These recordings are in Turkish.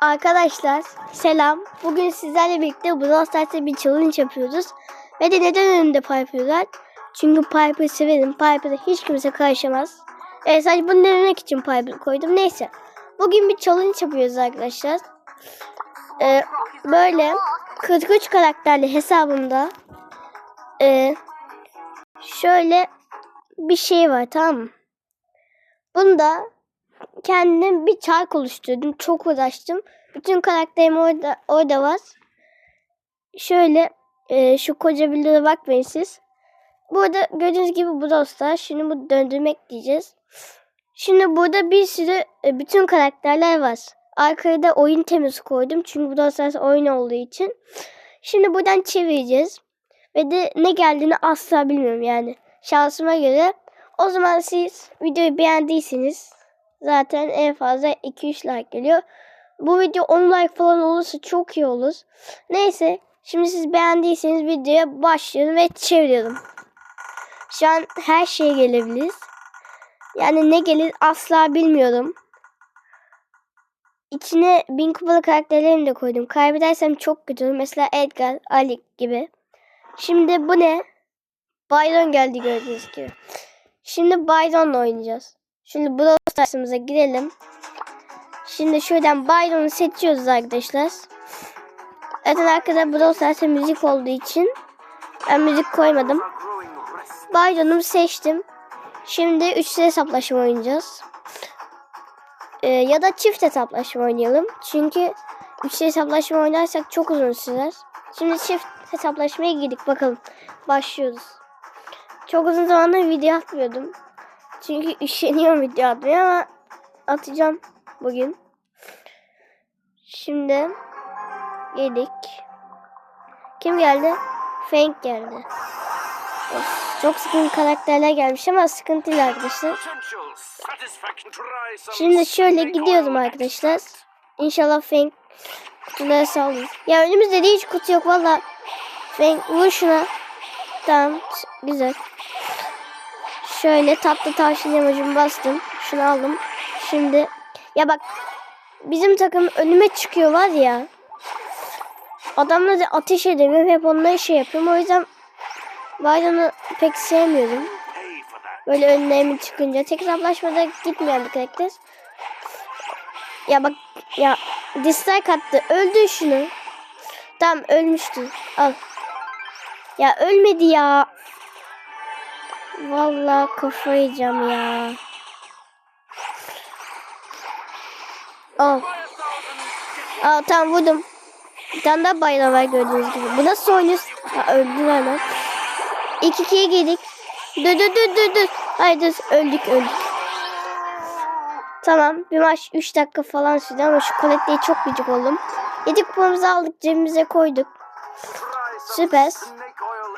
Arkadaşlar selam. Bugün sizlerle birlikte Brawl Stars'ta bir challenge yapıyoruz. Ve de neden önümde Piper var? Çünkü Piper'ı severim. Piper'da hiç kimse karışamaz. Evet sadece bunu denemek için Piper koydum. Neyse. Bugün bir challenge yapıyoruz arkadaşlar. Ee, böyle 43 karakterli hesabımda ee, şöyle bir şey var tamam mı? Bunda kendim bir çark oluşturdum. Çok uğraştım. Bütün karakterim orada, orada var. Şöyle e, şu koca videoya bakmayın siz. Burada gördüğünüz gibi bu dostlar. Şimdi bu döndürmek diyeceğiz. Şimdi burada bir sürü e, bütün karakterler var. Arkaya da oyun temiz koydum. Çünkü bu dostlar oyun olduğu için. Şimdi buradan çevireceğiz. Ve de ne geldiğini asla bilmiyorum yani. Şansıma göre. O zaman siz videoyu beğendiyseniz zaten en fazla 2-3 like geliyor. Bu video 10 like falan olursa çok iyi olur. Neyse şimdi siz beğendiyseniz videoya başlıyorum ve çeviriyorum. Şu an her şeye gelebiliriz. Yani ne gelir asla bilmiyorum. İçine bin kupalı karakterlerimi de koydum. Kaybedersem çok kötü olur. Mesela Edgar, Ali gibi. Şimdi bu ne? Byron geldi gördüğünüz gibi. Şimdi Byron'la oynayacağız. Şimdi Brawl Stars'ımıza girelim. Şimdi şuradan Byron'u seçiyoruz arkadaşlar. Zaten arkada Brawl Stars'a müzik olduğu için ben müzik koymadım. Byron'umu seçtim. Şimdi üçlü hesaplaşma oynayacağız. Ee, ya da çift hesaplaşma oynayalım. Çünkü üçlü hesaplaşma oynarsak çok uzun sürer. Şimdi çift hesaplaşmaya girdik bakalım. Başlıyoruz. Çok uzun zamandır video atmıyordum. Çünkü üşeniyorum video atmaya ama atacağım bugün. Şimdi yedik. Kim geldi? Frank geldi. Of, çok sıkıntı karakterler gelmiş ama sıkıntı değil arkadaşlar. Şimdi şöyle gidiyorum arkadaşlar. İnşallah Frank kutuları sağlıyor. Ya önümüzde de hiç kutu yok valla. Frank vur şuna. Tamam güzel. Şöyle tatlı tavşan emojimi bastım. Şunu aldım. Şimdi ya bak bizim takım önüme çıkıyor var ya. Adamla da ateş edemiyorum. Hep onları şey yapıyorum. O yüzden Byron'u pek sevmiyorum. Böyle önlerime çıkınca. Tek hesaplaşmada gitmeyen bir karakter. Ya bak ya dislike attı. Öldü şunu. Tamam ölmüştü. Al. Ya ölmedi ya. Vallahi kafayı yiyeceğim ya. Al. Al tamam vurdum. Bir tane daha bayrağı var gördüğünüz gibi. Bu nasıl oynuyorsun? Ha, öldü hemen. 2-2'ye girdik. Dur dur dur dur dur. Hayır öldük öldük. Tamam bir maç 3 dakika falan sürdü ama şu kolekteye çok gıcık oldum. 7 kupamızı aldık cebimize koyduk. Süper.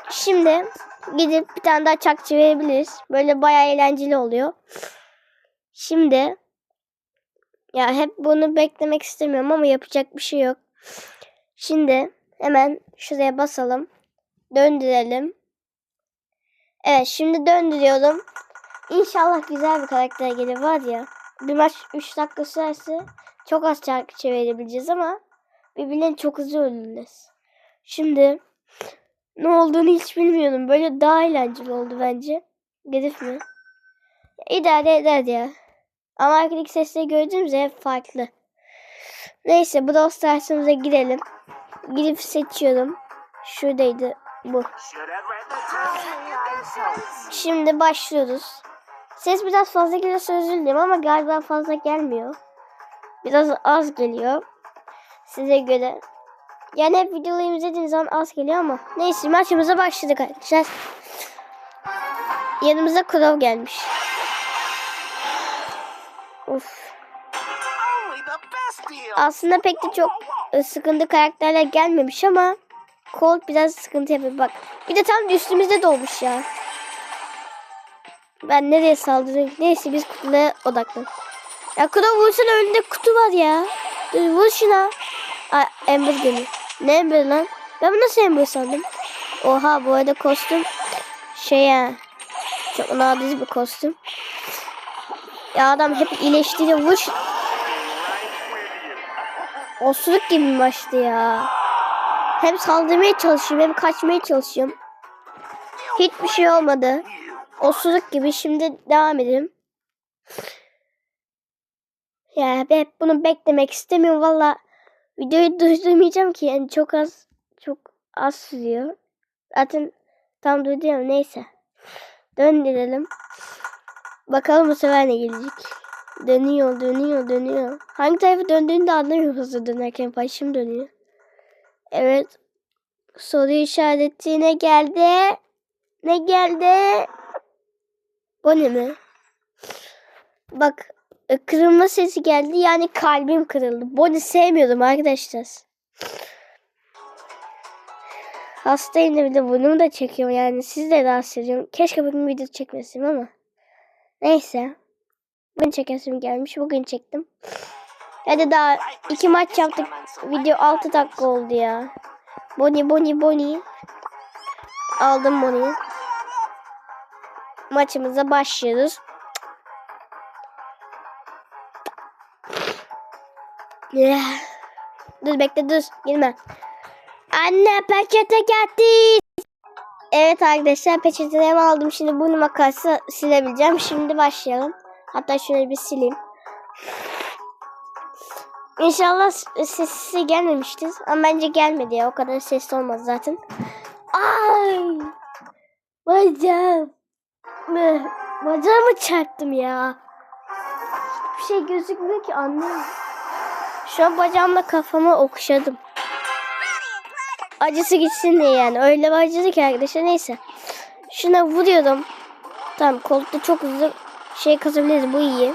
Şimdi gidip bir tane daha çakçı verebiliriz. Böyle bayağı eğlenceli oluyor. Şimdi ya hep bunu beklemek istemiyorum ama yapacak bir şey yok. Şimdi hemen şuraya basalım. Döndürelim. Evet şimdi döndürüyorum. İnşallah güzel bir karakter gelir var ya. Bir maç 3 dakika sürerse çok az çarkı çevirebileceğiz ama birbirlerini çok hızlı ölürüz. Şimdi ne olduğunu hiç bilmiyorum. Böyle daha eğlenceli oldu bence. Garip mi? İdare eder ya. Ama arkadaki sesleri gördüğümüzde hep farklı. Neyse bu Stars'ımıza girelim. Gidip seçiyorum. Şuradaydı bu. Şimdi başlıyoruz. Ses biraz fazla geliyorsa özür ama galiba fazla gelmiyor. Biraz az geliyor. Size göre. Yani hep videolarımı izlediğiniz zaman az geliyor ama. Neyse maçımıza başladık arkadaşlar. Yanımıza Kurov gelmiş. Of. Aslında pek de çok e, sıkıntı karakterler gelmemiş ama Colt biraz sıkıntı yapıyor. Bak bir de tam üstümüzde doğmuş ya. Ben nereye saldırıyorum? Neyse biz kutulara odaklan. Ya Kurov vursana önünde kutu var ya. Dur vur şuna. Aa, Ember geliyor. Ne Ember lan? Ben bunu nasıl Ember sandım? Oha bu arada kostüm şey ya. Çok nadir bir kostüm. Ya adam hep iyileştiriyor. Vur. Osuruk gibi maçtı ya. Hem saldırmaya çalışıyorum hem kaçmaya çalışıyorum. Hiçbir şey olmadı. Osuruk gibi şimdi devam edelim. Ya hep bunu beklemek istemiyorum valla. Videoyu durdurmayacağım ki yani çok az çok az sürüyor. Zaten tam durduruyorum neyse. Döndürelim. Bakalım bu sefer ne gelecek. Dönüyor, dönüyor, dönüyor. Hangi tarafa döndüğünü de anlamıyorum hızlı dönerken. Başım dönüyor. Evet. Soru işareti ne geldi? Ne geldi? O ne mi? Bak kırılma sesi geldi yani kalbim kırıldı. Bunu sevmiyordum arkadaşlar. Hastayım da bir de burnumu da çekiyorum yani siz de rahatsız ediyorum. Keşke bugün video çekmesin ama. Neyse. Bugün çekesim gelmiş. Bugün çektim. Hadi daha iki maç yaptık. Video 6 dakika oldu ya. Boni Boni Boni. Aldım Boni'yi. Maçımıza başlıyoruz. Dur bekle dur. Girme. Anne peçete geldi. Evet arkadaşlar peçetelerimi aldım. Şimdi bunu makasla silebileceğim. Şimdi başlayalım. Hatta şöyle bir sileyim. İnşallah sesi gelmemiştir. Ama bence gelmedi ya. O kadar ses olmaz zaten. Ay! Bacağım. Mı? Bacağımı çarptım ya. Hiçbir şey gözükmüyor ki anne. Şu bacağımla kafamı okşadım. Acısı gitsin diye yani. Öyle bir acıdı ki arkadaşlar. Neyse. Şuna vuruyordum. Tamam koltukta çok hızlı şey kazabiliriz. Bu iyi.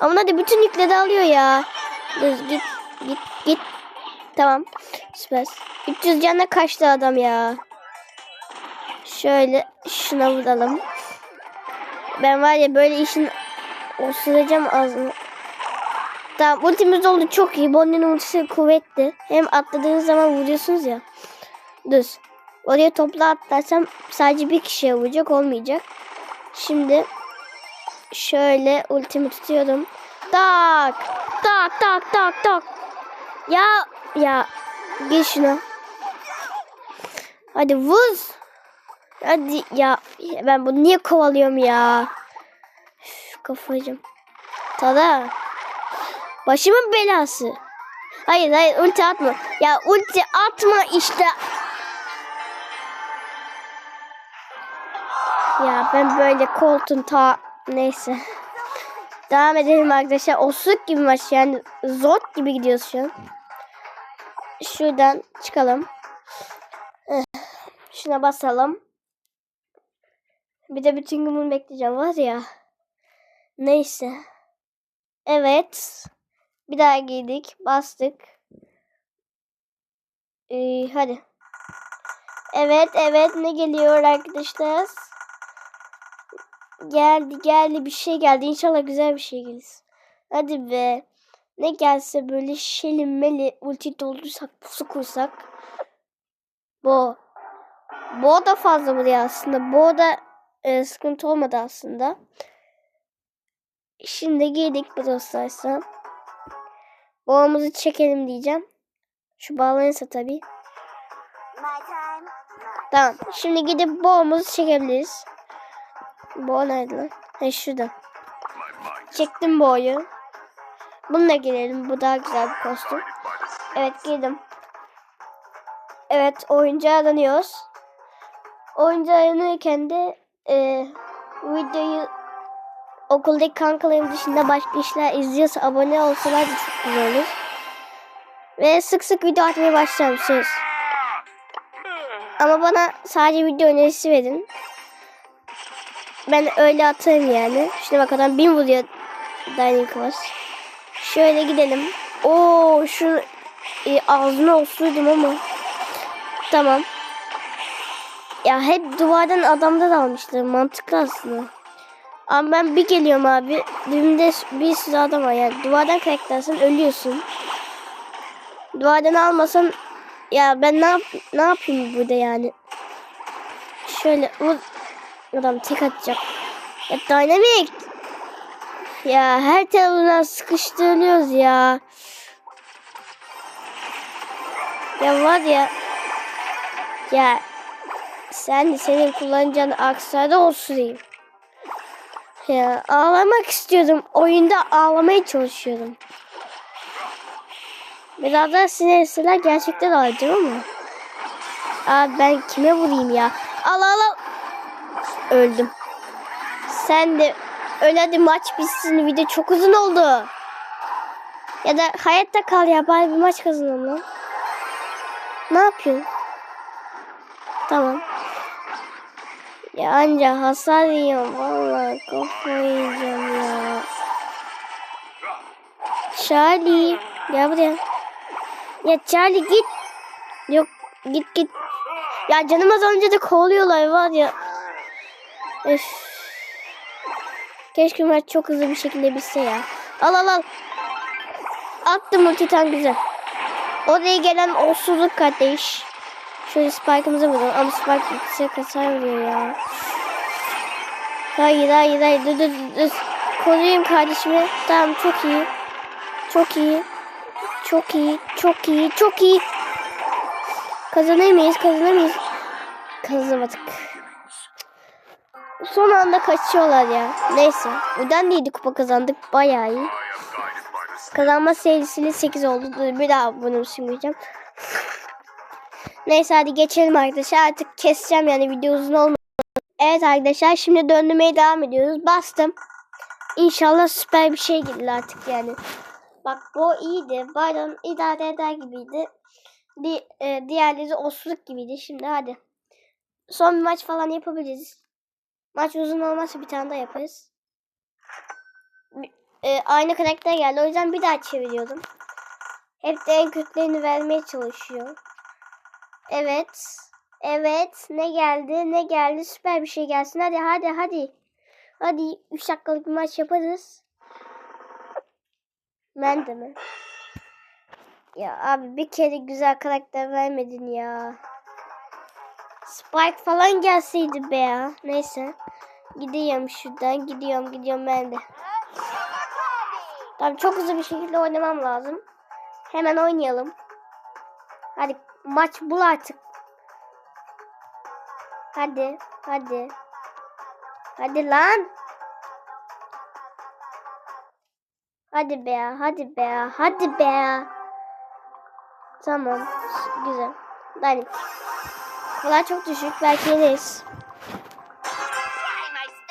Ama hadi bütün yükleri alıyor ya. Dur git git git. Tamam. Süper. 300 canla kaçtı adam ya. Şöyle şuna vuralım. Ben var ya böyle işin osuracağım ağzını. Tamam ultimiz oldu çok iyi. Bonnie'nin ultisi kuvvetli. Hem atladığınız zaman vuruyorsunuz ya. Düz. Oraya topla atlarsam sadece bir kişiye vuracak olmayacak. Şimdi şöyle ultimi tutuyorum. Tak tak tak tak tak. Ya ya gel şuna. Hadi vur. Hadi ya ben bunu niye kovalıyorum ya? Üf, kafacım. Tada. Başımın belası. Hayır hayır ulti atma. Ya ulti atma işte. Ya ben böyle koltuğun ta neyse. Devam edelim arkadaşlar. Osuruk gibi maç yani zor gibi gidiyoruz şu an. Şuradan çıkalım. Eh, Şuna basalım. Bir de bütün gün bunu bekleyeceğim var ya. Neyse. Evet. Bir daha giydik. Bastık. Ee, hadi. Evet evet ne geliyor arkadaşlar? Geldi geldi bir şey geldi. İnşallah güzel bir şey gelir. Hadi be. Ne gelse böyle şeli meli ulti doldursak pusu kursak. Bu. Bu da fazla buraya aslında. Bu da e, sıkıntı olmadı aslında. Şimdi giydik Brawl Stars'a. Boğamızı çekelim diyeceğim. Şu bağlanırsa tabii. Tamam. Şimdi gidip boğamızı çekebiliriz. Boğa nerede lan? He şurada. Çektim boğayı. Bununla girelim. Bu daha güzel bir kostüm. Evet giydim. Evet oyuncağa dönüyoruz. Oyuncağa dönürken de e, videoyu okuldaki kankalarım dışında başka işler izliyorsa abone olsalar da çok güzel olur. Ve sık sık video atmaya başlayacağım söz. Ama bana sadece video önerisi verin. Ben öyle atarım yani. Şuna bak adam bin vuruyor Dining Class. Şöyle gidelim. Oo şu e, ağzına osurdum ama. Tamam. Ya hep duvardan adamda da almışlar. Mantıklı aslında. Ama ben bir geliyorum abi. Dibimde bir sürü adam var. Yani duvardan karaktersen ölüyorsun. Duvardan almasan ya ben ne yap ne yapayım burada yani? Şöyle vur. Adam tek atacak. Ya dynamic. Ya her tarafından sıkıştırılıyoruz ya. Ya var ya. Ya sen senin kullanacağın aksesuarda olsun diyeyim. Ya ağlamak istiyordum. Oyunda ağlamaya çalışıyorum. Biraz daha sinirliler gerçekten ağlayacağım ama. Abi ben kime vurayım ya? Al al al. Öldüm. Sen de öyle hadi maç bitsin. Video çok uzun oldu. Ya da hayatta kal ya bari bir maç kazanalım lan. Ne yapıyorsun? Tamam. Ya anca hasar yiyorum. Vallahi kafayı yiyeceğim ya. Charlie. Gel buraya. Ya Charlie git. Yok git git. Ya canım az önce de kovalıyorlar var ya. Öf. Keşke maç çok hızlı bir şekilde bitse ya. Al al al. Attım titan güzel. Oraya gelen olsuzluk kardeş. Şöyle spike'ımıza vuralım. Ama spike yüksek hasar vuruyor ya. Hayır hayır hayır. Dur dur dur. Koruyayım kardeşimi. Tamam çok iyi. Çok iyi. Çok iyi. Çok iyi. Çok iyi. Kazanır mıyız? Kazanamadık. Son anda kaçıyorlar ya. Neyse. Buradan neydi kupa kazandık. Bayağı iyi. Kazanma serisiyle 8 oldu. Bir daha bunu silmeyeceğim. Neyse hadi geçelim arkadaşlar. Artık keseceğim yani video uzun olmadı. Evet arkadaşlar şimdi döndürmeye devam ediyoruz. Bastım. İnşallah süper bir şey gelir artık yani. Bak bu iyiydi. Bayram idare eder gibiydi. Di e, diğerleri osluk gibiydi. Şimdi hadi. Son bir maç falan yapabiliriz. Maç uzun olmazsa bir tane daha yaparız. E, aynı karakter geldi. O yüzden bir daha çeviriyordum. Hep de en kötülerini vermeye çalışıyor. Evet. Evet. Ne geldi? Ne geldi? Süper bir şey gelsin. Hadi hadi hadi. Hadi 3 dakikalık bir maç yaparız. Ben de mi? Ya abi bir kere güzel karakter vermedin ya. Spike falan gelseydi be ya. Neyse. Gidiyorum şuradan. Gidiyorum gidiyorum ben de. Tamam çok hızlı bir şekilde oynamam lazım. Hemen oynayalım. Hadi maç bul artık. Hadi, hadi. Hadi lan. Hadi be hadi be hadi be. Tamam, güzel. Hadi. Kolay çok düşük, belki yeneriz.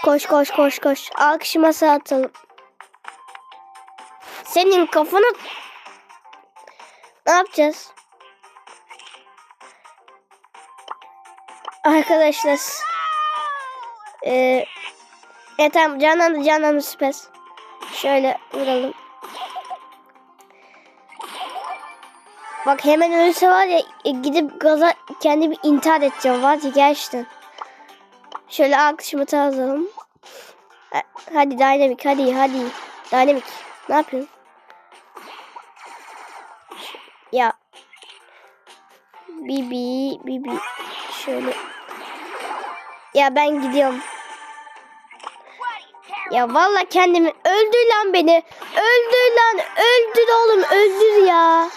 Koş koş koş koş. Alkışı masaya atalım. Senin kafanı... Ne yapacağız? Arkadaşlar. Ee, evet tamam canlandı canlandı süper. Şöyle vuralım. Bak hemen ölürse var ya e, gidip gaza kendimi intihar edeceğim var ya gerçekten. Şöyle alkışımı tazalım. Hadi dinamik hadi hadi. Dinamik. Ne yapıyorsun? Ya. Bibi bibi. Şöyle. Ya ben gidiyorum. Ya valla kendimi öldür lan beni. Öldür lan. Öldür oğlum öldür ya.